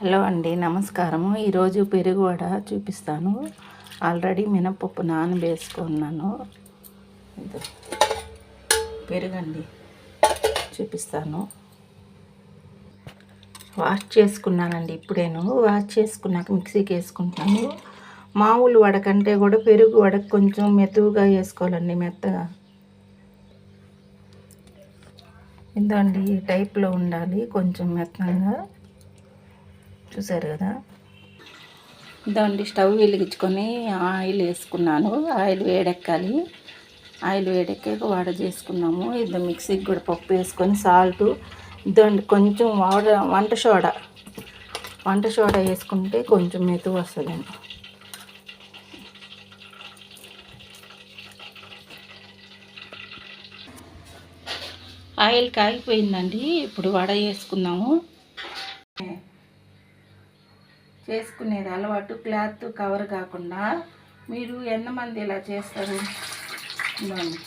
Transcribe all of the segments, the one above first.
Hello అండి నమస్కారము. ఈరోజు పెరుగు వడ చూపిస్తాను. ఆల్రెడీ మినపప్పు నానబేసుకున్నాను ఇదో పెరుగండి చూపిస్తాను. వాష్ చేసుకున్నానండి ఇప్పుడేను వాష్ చేసుకున్నాక మిక్సీకి వేసుకుంటాను. మామూలు వడకంటే కూడా పెరుగు వడ కొంచెం మెతువుగా వేసుకోవాలండి మెత్తగా. ఎందుకండి ఈ టైప్లో ఉండాలి కొంచెం మెత్తగా. చూసారు కదా? ఇదండి స్టవ్ వెలిగించుకొని ఆయిల్ వేసుకున్నాను. ఆయిల్ వేడెక్కాలి. ఆయిల్ వేడెక్కాక వడ చేసుకున్నాము. ఇది మిక్సీకి కూడా పప్పు వేసుకొని సాల్ట్ ఇదండి కొంచెం వాడ వంట సోడా. వంట సోడా వేసుకుంటే కొంచెం మెతుకు వస్తుందండి ఆయిల్ కాగిపోయిందండి. ఇప్పుడు వడ వేసుకుందాము. చేసుకునేది అలవాటు క్లాత్ కవర్ కాకుండా మీరు ఎంతమంది ఇలా చేస్తారు? ఇదిగోండి.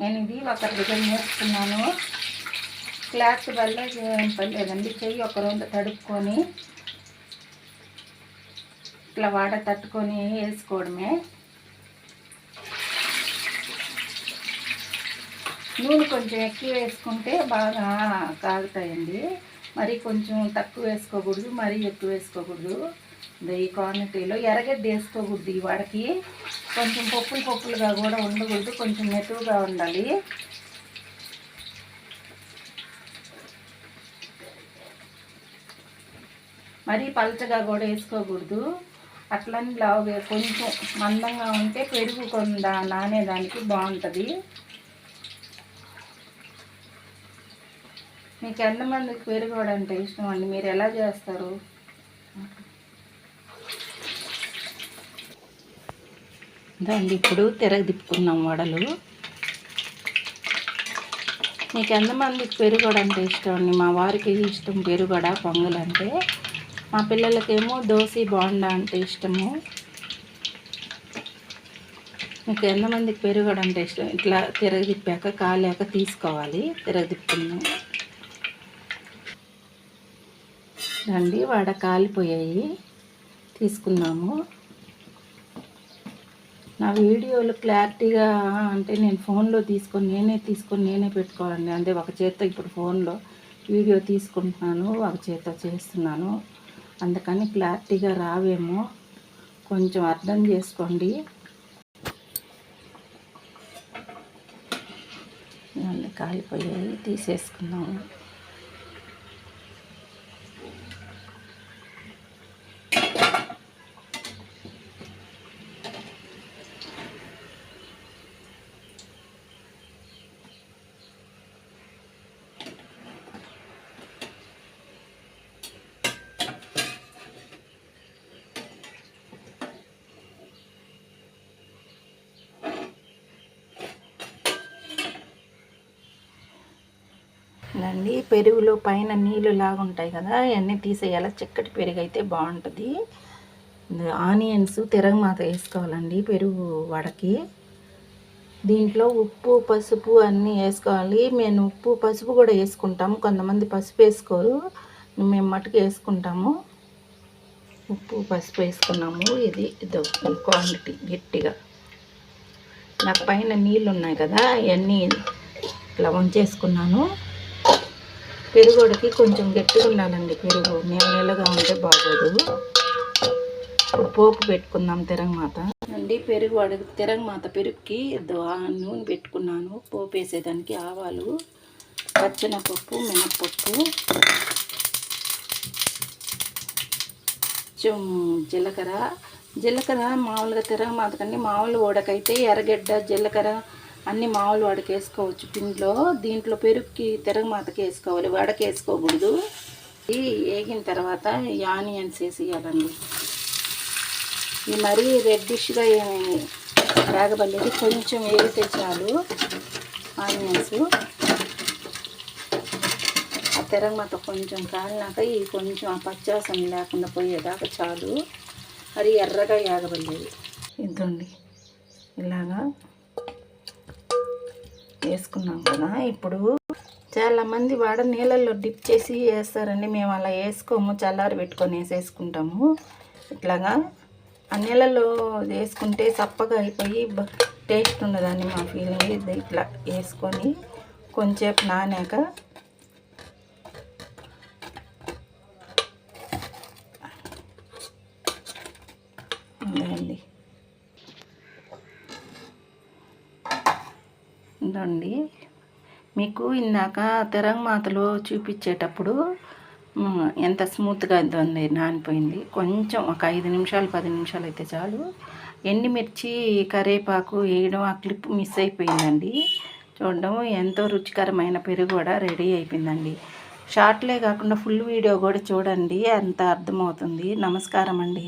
నేను ఇది ఒక డిజైన్ నేర్చుకున్నాను. క్లాత్ వల్ల ఏం పని లేదండి చెయ్యి ఒక రెండు తడుపుకొని ఇట్లా వాడ తట్టుకొని వేసుకోవడమే. నూనె కొంచెం ఎక్కువ వేసుకుంటే బాగా కాగుతాయండి మరి కొంచెం తక్కువ వేసుకోకూడదు మరీ ఎక్కువ వేసుకోకూడదు. ఈ క్వాంటిటీలో ఎర్రగడ్డ వేసుకోకూడదు ఈ వాడికి. కొంచెం పప్పులు పప్పులుగా కూడా ఉండకూడదు కొంచెం మెతువుగా ఉండాలి. మరీ పలచగా కూడా వేసుకోకూడదు. అట్లని లావుగా కొంచెం మందంగా ఉంటే పెరుగు కొంద నానేదానికి బాగుంటుంది. మీకు ఎంతమందికి పెరుగోడు అంటే ఇష్టం అండి? మీరు ఎలా చేస్తారు? దాన్ని ఇప్పుడు తిరగతిప్పుకున్నాం వడలు. మీకు ఎంతమందికి పెరుగోడ అంటే ఇష్టం అండి? మా వారికి ఇష్టం పెరుగుడ పొంగల్ అంటే. మా పిల్లలకేమో దోశ బోండా అంటే ఇష్టము. మీకు ఎంతమందికి పెరుగోడ అంటే ఇష్టం? ఇట్లా తిరగ తిప్పాక కాలేక తీసుకోవాలి తిరగ రండి వాడ కాలిపోయాయి తీసుకున్నాము నా వీడియోలు క్లారిటీగా అంటే నేను ఫోన్లో తీసుకొని నేనే తీసుకొని నేనే పెట్టుకోవాలండి. అంటే ఒక చేత ఇప్పుడు ఫోన్లో వీడియో తీసుకుంటున్నాను ఒక చేత చేస్తున్నాను. అందుకని క్లారిటీగా రావేమో. కొంచెం అర్థం చేసుకోండి. కాలిపోయాయి. తీసేసుకున్నాము అండి పెరుగులో పైన నీళ్ళు లాగా ఉంటాయి కదా అవన్నీ తీసేయాలి? చిక్కటి పెరుగు అయితే బాగుంటుంది ఆనియన్స్ తిరగమాత వేసుకోవాలండి పెరుగు వడకి. దీంట్లో ఉప్పు పసుపు అన్నీ వేసుకోవాలి. మేము ఉప్పు పసుపు కూడా వేసుకుంటాము. కొంతమంది పసుపు వేసుకోరు. మేము మటుకు వేసుకుంటాము. ఉప్పు పసుపు వేసుకున్నాము. ఇది ఇదో క్వాంటిటీ గట్టిగా. నాకు పైన నీళ్ళు ఉన్నాయి కదా అవన్నీ ఇట్లా వంచేసుకున్నాను పెరుగుడికి కొంచెం గట్టిగా ఉండాలండి పెరుగు. నీళ్ళ నెలగా ఉంటే బాగోదు. ఇప్పుడు పోపు పెట్టుకుందాం తిరగమాత. అండి పెరుగు అడుగు తిరగమాత పెరుగుకి ఆ నూనె పెట్టుకున్నాను. పోపు వేసేదానికి ఆవాలు పచ్చెనపప్పు మినప్పప్పు కొంచెం జీలకర్ర. జీలకర్ర మామూలుగా తిరగమాత కండి మామూలు ఓడకైతే ఎర్రగడ్డ జీలకర్ర అన్ని మామూలు వాడికి వేసుకోవచ్చు. పిండిలో దీంట్లో పెరుగుకి తిరగమాతకి వేసుకోవాలి. వడకి వేసుకోకూడదు. ఇది వేగిన తర్వాత ఈ ఆనియన్స్ వేసేయాలండి. ఈ మరీ రెడ్డిష్గా వేగబల్లేదు కొంచెం వేగితే చాలు ఆనియన్స్. ఆ తిరగమాత కొంచెం కాలినాక ఈ కొంచెం ఆ పచ్చాసం లేకుండా పోయేదాకా చాలు. మరి ఎర్రగా వేగబల్లేదు ఇదండి. ఇలాగా వేసుకున్నాం కదా ఇప్పుడు చాలామంది వాడ నీళ్ళల్లో డిప్ చేసి వేస్తారండి. మేము అలా వేసుకోము చల్లారి పెట్టుకొని వేసేసుకుంటాము. ఇట్లాగా ఆ నీళ్ళలో వేసుకుంటే చప్పగా అయిపోయి టేస్ట్ ఉండదని మా ఫీలింగ్ ఇది ఇట్లా వేసుకొని కొంచెంసేపు నానాక ఉందండి ఇదండి మీకు ఇందాక తెరంగమాతలో చూపించేటప్పుడు ఎంత స్మూత్గా ఉంది నానిపోయింది. కొంచెం ఒక ఐదు నిమిషాలు పది నిమిషాలు అయితే చాలు. ఎండుమిర్చి కరివేపాకు వేయడం ఆ క్లిప్ మిస్ అయిపోయిందండి. చూడడం ఎంతో రుచికరమైన పెరుగు కూడా రెడీ అయిపోయిందండి. షార్ట్లే కాకుండా ఫుల్ వీడియో కూడా చూడండి అంత అర్థమవుతుంది. నమస్కారం అండి